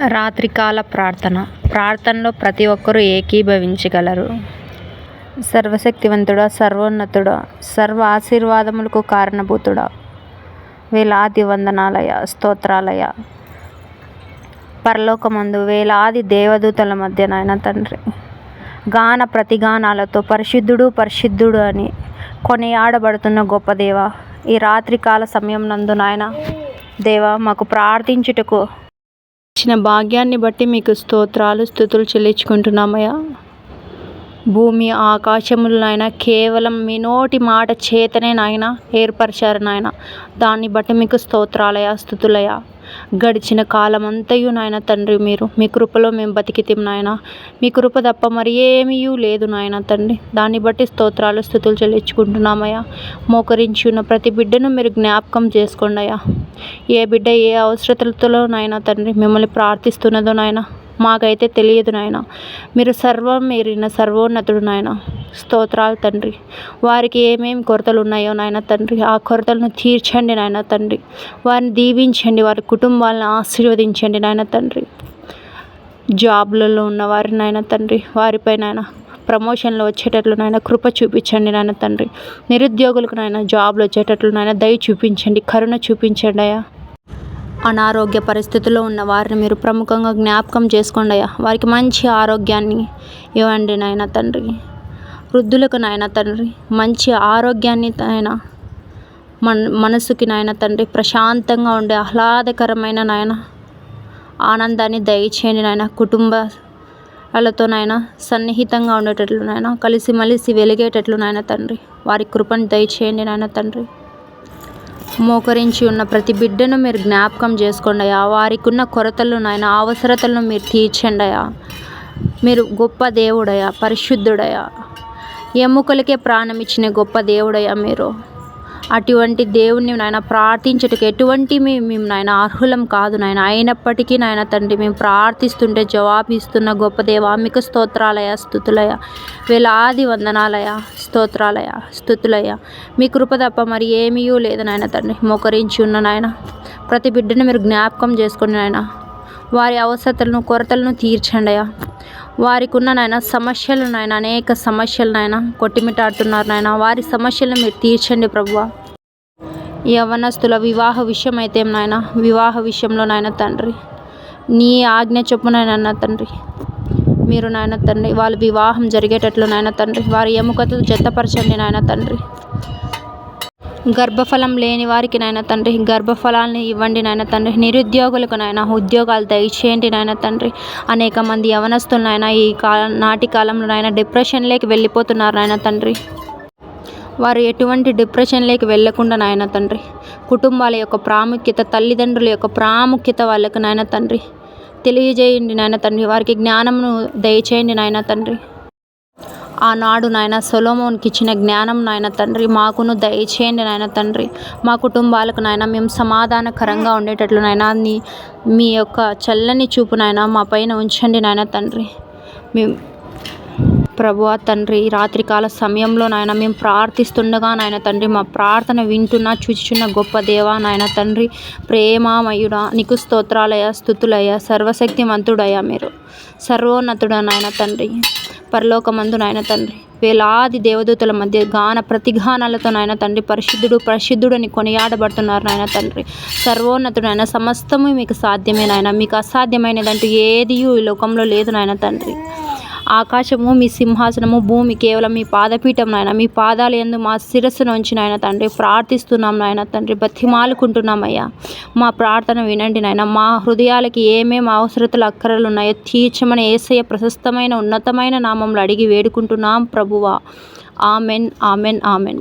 రాత్రికాల ప్రార్థన. ప్రార్థనలో ప్రతి ఒక్కరూ ఏకీభవించగలరు. సర్వశక్తివంతుడా సర్వోన్నతుడా సర్వ ఆశీర్వాదములకు కారణభూతుడా. వేలాది వందనాలయ స్తోత్రాలయ. పరలోకమందు వేలాది దేవదూతల మధ్య నాయన తండ్రి. గాన ప్రతిగానాలతో పరిశుద్ధుడు పరిశుద్ధుడు అని కొనియాడబడుతున్న గొప్ప దేవ ఈ రాత్రికాల సమయం నందు నాయన దేవ మాకు ప్రార్థించుటకు ఇచ్చిన భాగ్యాన్ని బట్టి మీకు స్తోత్రాలు స్థుతులు చెల్లించుకుంటున్నామయ్యా. భూమి ఆకాశములు నాయన కేవలం మీ నోటి మాట చేతనే నాయన ఏర్పరిచారు నాయన. దాన్ని బట్టి మీకు స్తోత్రాలయ స్థుతులయ గడిచిన కాలం అంతయు నాయన తండ్రి మీరు. మీ కృపలో మేము బతికితిం నాయన. మీ కృప తప్ప మరి ఏమీ లేదు నాయన తండ్రి. దాన్ని బట్టి స్తోత్రాలు స్థుతులు చెల్లించుకుంటున్నామయ్యా. మోకరించి ఉన్న ప్రతి బిడ్డను మీరు జ్ఞాపకం చేసుకోండి అయ్యా. ఏ బిడ్డ ఏ అవసరతలతో నాయన తండ్రి మిమ్మల్ని ప్రార్థిస్తున్నదో నాయన మాకైతే తెలియదు నాయన. మీరు సర్వం మీరిన సర్వోన్నతుడు నాయన. స్తోత్రాలు తండ్రి. వారికి ఏమేమి కొరతలు ఉన్నాయో నాయన తండ్రి ఆ కొరతలను తీర్చండి నాయన తండ్రి. వారిని దీవించండి వారి కుటుంబాలను ఆశీర్వదించండి నాయన తండ్రి. జాబ్లలో ఉన్నవారి నాయన తండ్రి వారిపై నాయన ప్రమోషన్లు వచ్చేటట్లు నాయన కృప చూపించండి నాయన తండ్రి. నిరుద్యోగులకు నాయన జాబ్లు వచ్చేటట్లు నాయన దయ చూపించండి కరుణ చూపించండి అయ్యా. అనారోగ్య పరిస్థితుల్లో ఉన్న వారిని మీరు ప్రముఖంగా జ్ఞాపకం చేసుకోండి అయ్యా. వారికి మంచి ఆరోగ్యాన్ని ఇవ్వండి నాయన తండ్రి. వృద్ధులకు నాయన తండ్రి మంచి ఆరోగ్యాన్ని నాయన మన మనసుకి నాయన తండ్రి ప్రశాంతంగా ఉండే ఆహ్లాదకరమైన నాయన ఆనందాన్ని దయచేయండి నాయన కుటుంబ వాళ్ళతో నాయన సన్నిహితంగా ఉండేటట్లు నాయన కలిసిమెలిసి వెలిగేటట్లు నాయన తండ్రి వారి కృపను దయచేయండి నాయన తండ్రి. మోకరించి ఉన్న ప్రతి బిడ్డను మీరు జ్ఞాపకం చేసుకోండి అయ్యా. వారికి ఉన్న కొరతలు నాయన అవసరతలను మీరు తీర్చండి అయ్యా. మీరు గొప్ప దేవుడయ్యా పరిశుద్ధుడయ్యా. ఎముకలకే ప్రాణం ఇచ్చిన గొప్ప దేవుడయ్యా మీరు. అటువంటి దేవుణ్ణి నాయన ప్రార్థించటకు ఎటువంటి మేము నాయన అర్హులం కాదు నాయన. అయినప్పటికీ నాయన తండ్రి మేము ప్రార్థిస్తుంటే జవాబు ఇస్తున్న గొప్ప దేవ మీకు స్తోత్రాలయ స్థుతులయ వేలాది వందనాలయ స్తోత్రాలయ స్థుతులయ మీ కృప తప్ప మరి ఏమీ లేదు నాయన తండ్రి. మోకరించి ఉన్న నాయన ప్రతి బిడ్డను మీరు జ్ఞాపకం చేసుకోండి నాయన వారి అవసరతలను కొరతలను తీర్చండి అయ్యా. వారికి ఉన్న నాయన సమస్యలు నాయన అనేక సమస్యలు నాయన కొట్టిమిటాడుతున్నారు నాయన. వారి సమస్యలను మీరు తీర్చండి ప్రభువ. యవనస్తుల వివాహ విషయం అయితే నాయన వివాహ విషయంలో నాయన తండ్రి నీ ఆజ్ఞ చొప్పునైనా తండ్రి మీరు నాయన తండ్రి వాళ్ళ వివాహం జరిగేటట్లు నాయన తండ్రి వారి ఎముకతో జతపరచండి నాయన తండ్రి. గర్భఫలం లేని వారికి నాయన తండ్రి గర్భఫలాన్ని ఇవ్వండి నాయన తండ్రి. నిరుద్యోగులకు నాయన ఉద్యోగాలు దయచేయండి నాయన తండ్రి. అనేక మంది యవనస్తులు నాయన ఈ కాలం నాటి కాలంలో నాయన డిప్రెషన్లోకి వెళ్ళిపోతున్నారు నాయన తండ్రి. వారు ఎటువంటి డిప్రెషన్లోకి వెళ్ళకుండా నాయన తండ్రి. కుటుంబాల యొక్క ప్రాముఖ్యత తల్లిదండ్రుల యొక్క ప్రాముఖ్యత వాళ్ళకు నాయన తండ్రి. తెలియజేయండి నాయన తండ్రి. వారికి జ్ఞానమును దయచేయండి నాయన తండ్రి. ఆనాడు నాయన సొలోమోన్కి ఇచ్చిన జ్ఞానం నాయన తండ్రి మాకును దయచేయండి నాయన తండ్రి. మా కుటుంబాలకు నాయన మేము సమాధానకరంగా ఉండేటట్లు నాయన మీ యొక్క చల్లని చూపు నాయన మా పైన ఉంచండి నాయన తండ్రి. మేము ప్రభువ తండ్రి రాత్రికాల సమయంలో నాయన మేము ప్రార్థిస్తుండగా నాయన తండ్రి మా ప్రార్థన వింటున్న చూచుచున్న గొప్ప దేవా నాయన తండ్రి ప్రేమామయుడ నీకు స్తోత్రాలయ స్థుతులయ సర్వశక్తిమంతుడయ్యా మీరు. సర్వోన్నతుడ నాయన తండ్రి. పరలోకమందు నాయన తండ్రి. వేలాది దేవదూతల మధ్య గాన ప్రతిగానాలతో నాయన తండ్రి పరిశుద్ధుడు ప్రసిద్ధుడు కొనియాడబడుతున్నారు నాయన తండ్రి. సర్వోన్నతుడు నాయన సమస్తము మీకు సాధ్యమే నాయన. మీకు అసాధ్యమైనదంటూ ఏది ఈ లోకంలో లేదు నాయన తండ్రి. ఆకాశము మీ సింహాసనము భూమి కేవలం మీ పాదపీఠం నాయన. మీ పాదాలు ఎందు మా శిరస్సు నుంచి నాయన తండ్రి. ప్రార్థిస్తున్నాం నాయన తండ్రి. బతిమాలుకుంటున్నామయ్యా మా ప్రార్థన వినండి నాయన. మా హృదయాలకి ఏమేమి అవసరతలు అక్కరలు ఉన్నాయో తీర్చమని ఏసయ్య ప్రశస్తమైన ఉన్నతమైన నామంలో అడిగి వేడుకుంటున్నాం ప్రభువా. Amen amen amen.